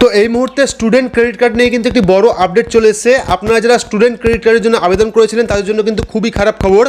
তো এই মুহূর্তে স্টুডেন্ট ক্রেডিট কার্ড নিয়ে কিন্তু একটি বড় আপডেট চলে এসেছে। আপনারা যারা স্টুডেন্ট ক্রেডিট কার্ডের জন্য আবেদন করেছিলেন, তাদের জন্য কিন্তু খুবই খারাপ খবর।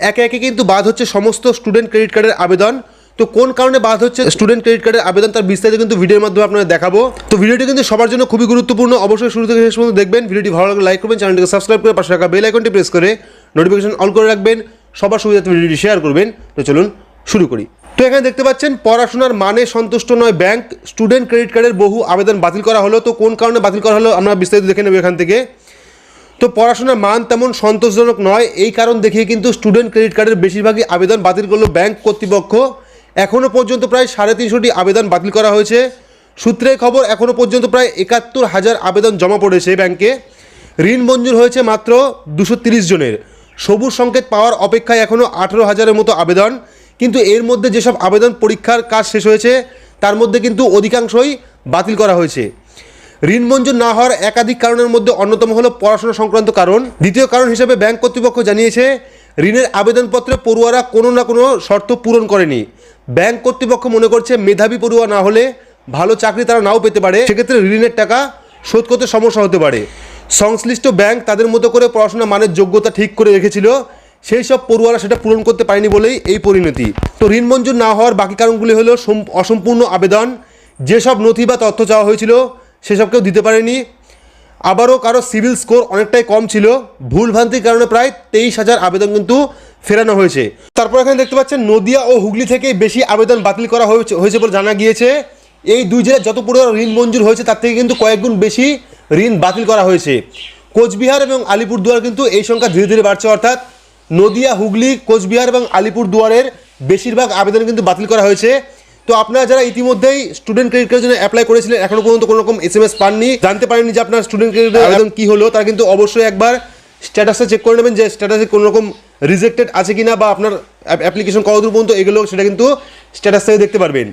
একে একে কিন্তু বাদ হচ্ছে সমস্ত স্টুডেন্ট ক্রেডিট কার্ডের আবেদন। তো কোন কারণে বাদ হচ্ছে স্টুডেন্ট ক্রেডিট কার্ডের আবেদন, তার বিস্তারিত কিন্তু ভিডিওর মাধ্যমে আপনাদের দেখাবো। তো ভিডিওটি কিন্তু সবার জন্য খুবই গুরুত্বপূর্ণ। অবশ্যই শুরু থেকে শেষ পর্যন্ত দেখবেন। ভিডিওটি ভালো লাগলে লাইক করবেন, চ্যানেলটিকে সাবস্ক্রাইব করে পাশে রাখা বেল আইকনটি প্রেস করে নোটিফিকেশন অন করে রাখবেন। সবার সুবিধাতে ভিডিওটি শেয়ার করবেন। তো চলুন শুরু করি। তো এখানে দেখতে পাচ্ছেন, পড়াশোনার মানে সন্তুষ্ট নয় ব্যাংক, স্টুডেন্ট ক্রেডিট কার্ডের বহু আবেদন বাতিল করা হলো। তো কোন কারণে বাতিল করা হলো, আমরা বিস্তারিত দেখে নেব এখান থেকে। তো পড়াশোনার মান তেমন সন্তোষজনক নয়, এই কারণ দেখিয়ে কিন্তু স্টুডেন্ট ক্রেডিট কার্ডের বেশিরভাগই আবেদন বাতিল করল ব্যাংক কর্তৃপক্ষ। এখনও পর্যন্ত প্রায় সাড়ে তিনশোটি আবেদন বাতিল করা হয়েছে। সূত্রে খবর এখনও পর্যন্ত প্রায় একাত্তর হাজার আবেদন জমা পড়েছে ব্যাংকে। ঋণ মঞ্জুর হয়েছে মাত্র দুশো জনের। সবুজ সংকেত পাওয়ার অপেক্ষায় এখনও আঠেরো হাজারের মতো আবেদন। কিন্তু এর মধ্যে যেসব আবেদন পরীক্ষার কাজ শেষ হয়েছে, তার মধ্যে কিন্তু অধিকাংশই বাতিল করা হয়েছে। ঋণ মঞ্জুর না হওয়ার একাধিক কারণের মধ্যে অন্যতম হলো পড়াশোনা সংক্রান্ত কারণ। দ্বিতীয় কারণ হিসেবে ব্যাংক কর্তৃপক্ষ জানিয়েছে, ঋণের আবেদনপত্রে পড়ুয়ারা কোনো না কোনো শর্ত পূরণ করেনি। ব্যাংক কর্তৃপক্ষ মনে করছে মেধাবী পড়ুয়া না হলে ভালো চাকরি তারা নাও পেতে পারে। সেক্ষেত্রে ঋণের টাকা শোধ করতে সমস্যা হতে পারে। সংশ্লিষ্ট ব্যাংক তাদের মতো করে পড়াশোনা মানের যোগ্যতা ঠিক করে রেখেছিল। সেই সব পড়ুয়ারা সেটা পূরণ করতে পারেনি বলেই এই পরিণতি। তো ঋণ মঞ্জুর না হওয়ার বাকি কারণগুলি হলো অসম্পূর্ণ আবেদন, যেসব নথি বা তথ্য চাওয়া হয়েছিল সেসব কেউ দিতে পারেনি। আবারও কারও সিভিল স্কোর অনেকটাই কম ছিল। ভুলভ্রান্তির কারণে প্রায় তেইশ হাজার আবেদন কিন্তু ফেরানো হয়েছে। তারপর এখানে দেখতে পাচ্ছেন, নদিয়া ও হুগলি থেকে বেশি আবেদন বাতিল করা হয়েছে হয়েছে বলে জানা গিয়েছে। এই দুই জেলায় যত পরিমাণ ঋণ মঞ্জুর হয়েছে, তার থেকে কিন্তু কয়েকগুণ বেশি ঋণ বাতিল করা হয়েছে। কোচবিহার এবং আলিপুরদুয়ার কিন্তু এই সংখ্যা ধীরে ধীরে বাড়ছে, অর্থাৎ নদিয়া, হুগলি, কোচবিহার এবং আলিপুরদুয়ারের বেশিরভাগ আবেদন কিন্তু বাতিল করা হয়েছে। তো আপনারা যারা ইতিমধ্যেই স্টুডেন্ট ক্রেডিট কার্ডের জন্য অ্যাপ্লাই করেছিলেন, এখনও পর্যন্ত কোনো রকম এস এম এস পাননি, জানতে পারেননি যে আপনার স্টুডেন্ট ক্রেডিটের আবেদন কী হলো, তারা কিন্তু অবশ্যই একবার স্ট্যাটাসটা চেক করে নেবেন যে স্ট্যাটাসে কোনো রকম রিজেক্টেড আছে কি না বা আপনার অ্যাপ্লিকেশন কতদূর পর্যন্ত এগুলো, সেটা কিন্তু স্ট্যাটাস থেকে দেখতে পারবেন।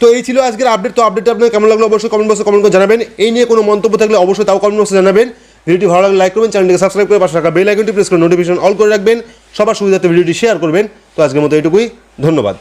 তো এই ছিল আজকের আপডেট তো আপডেট আপনার কেমন লাগল অবশ্যই কমেন্ট বক্সে কমেন্ট করে জানাবেন। এই নিয়ে কোনো মন্তব্য থাকলে অবশ্যই তাও কমেন্ট বক্সে জানাবেন। ভিডিওটি ভালো লাগলে লাইক করবেন, চ্যানেলটিকে সাবস্ক্রাইব করে পাশে রাখা বেল আইকনটি প্রেস করে নোটিফিকেশন অল করে রাখবেন। সবার সুবিধাতে ভিডিওটি শেয়ার করবেন। তো আজকের মতো এটুকুই। ধন্যবাদ।